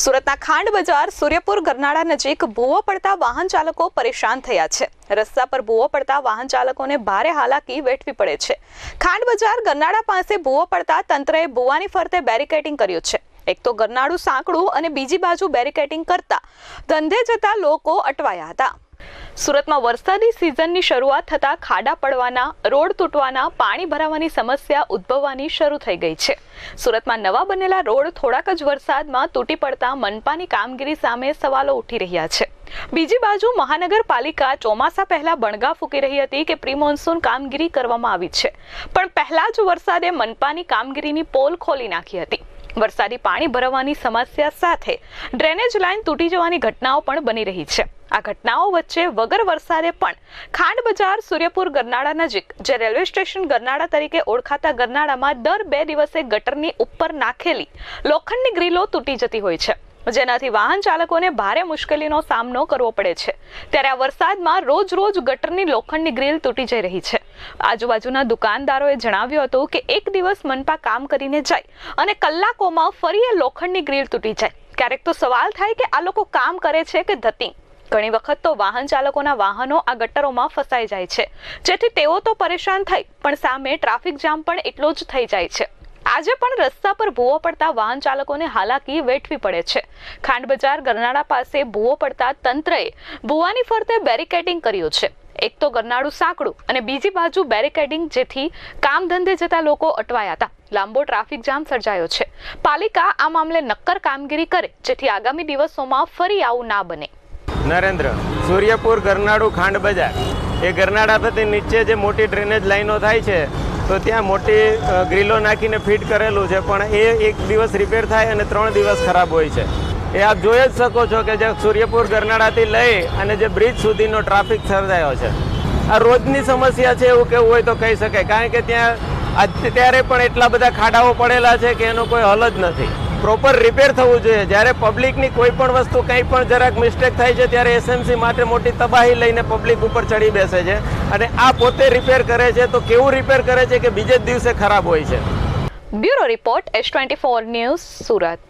સુરતના ખાંડ બજાર સૂર્યપુર ગરનાળા નજીક ભૂવો પડતા વાહન ચાલકો પરેશાન થયા છે. રસ્તા પર ભૂવો પડતા વાહન ચાલકોને ભારે હાલાકી વેઠવી પડે છે. ખાંડ બજાર ગરનાળા પાસે ભૂવો પડતા તંત્રએ ભૂવાની ફરતે બેરિકેટિંગ કર્યું છે. એક તો ગરનાળું સાંકડું અને બીજી બાજુ બેરિકેટિંગ કરતા ધંધે જતા લોકો અટવાયા હતા. સુરતમાં વરસાદી સિઝનની શરૂઆત થતાં ખાડા પડવાના, રોડ તૂટવાના, પાણી ભરાવાની સમસ્યા ઉદ્ભવવાની શરૂ થઈ ગઈ છે. સુરતમાં નવા બનેલા રોડ થોડાક જ વરસાદમાં તૂટી પડતા મનપાની કામગીરી સામે સવાલો ઉઠી રહ્યા છે. બીજી બાજુ મહાનગરપાલિકા ચોમાસા પહેલા બણગા ફૂકી રહી હતી કે પ્રી મોન્સૂન કામગીરી કરવામાં આવી છે. પણ પહેલા જ વરસાદે મનપાની કામગીરીની પોલ ખોલી નાખી હતી. વરસાદી પાણી ભરાવાની સમસ્યા સાથે ડ્રેનેજ લાઇન તૂટી જવાની ઘટનાઓ પણ બની રહી છે. આ ઘટનાઓ વચ્ચે વગર વરસાદે પણ ખાંડ બજાર, સૂર્યપુર, ગરનાળા નજીક, જે રેલવે સ્ટેશન ગરનાળા તરીકે ઓળખાતા ગરનાળામાં દર બે દિવસે ગટરની ઉપર નાખેલી લોખંડની ગ્રીલો તૂટી જતી હોય છે, જેનાથી વાહન ચાલકોને ભારે મુશ્કેલીનો સામનો કરવો પડે છે. ત્યારે આ વરસાદમાં રોજ રોજ ગટરની લોખંડની ગ્રીલ તૂટી જઈ રહી છે. આજુબાજુના દુકાનદારોએ જણાવ્યું હતું કે એક દિવસ મનપા કામ કરીને જાય અને કલાકોમાં ફરી એ લોખંડની ગ્રીલ તૂટી જાય. ક્યારેક તો સવાલ થાય કે આ લોકો કામ કરે છે કે ધતિંગ ઘણી વખત તો વાહન ચાલકોના વાહનો આ ગટરોમાં ફસાઈ જાય છે. જેથી તેઓ તો પરેશાન થાય પણ સામે ટ્રાફિક જામ પણ એટલો જ થઈ જાય છે. આજે પણ રસ્તા પર ભૂવો પડતા વાહન ચાલકોને હાલાકી વેઠવી પડે છે. ખાંડ બજાર ગરનાળા પાસે ભૂવો પડતા તંત્રએ ભૂવાની ફરતે બેરિકેડિંગ કર્યું છે. એક તો ગરનાળું સાંકડું અને બીજી બાજુ બેરિકેડિંગ જેથી કામ ધંધે જતા લોકો અટવાયા હતા. લાંબો ટ્રાફિક જામ સર્જાયો છે. પાલિકા આ મામલે નક્કર કામગીરી કરે, જેથી આગામી દિવસોમાં ફરી આવું ના બને. નરેન્દ્ર, સૂર્યપુર ગરનાળું ખાંડ બજાર. એ ગરનાળા પરથી નીચે જે મોટી ડ્રેનેજ લાઈનો થાય છે, તો ત્યાં મોટી ગ્રીલો નાખીને ફિટ કરેલું છે, પણ એ એક દિવસ રિપેર થાય અને ત્રણ દિવસ ખરાબ હોય છે. એ આપ જોઈ જ શકો છો કે જે સૂર્યપુર ગરનાળાથી લઈ અને જે બ્રિજ સુધીનો ટ્રાફિક સર્જાયો છે. આ રોજની સમસ્યા છે એવું કેવું હોય તો કહી શકાય, કારણ કે ત્યાં અત્યારે પણ એટલા બધા ખાડાઓ પડેલા છે કે એનો કોઈ હલ જ નથી. પ્રોપર રિપેર થવું જોઈએ. જ્યારે પબ્લિકની કોઈ પણ વસ્તુ કંઈ પણ જરાક મિસ્ટેક થાય છે, ત્યારે એસએમસી માટે મોટી તબાહી લઈને પબ્લિક ઉપર ચડી બેસે છે. અને આ પોતે રિપેર કરે છે, તો કેવું રિપેર કરે છે કે બીજે જ દિવસે ખરાબ હોય છે. Bureau report S twenty four news Surat.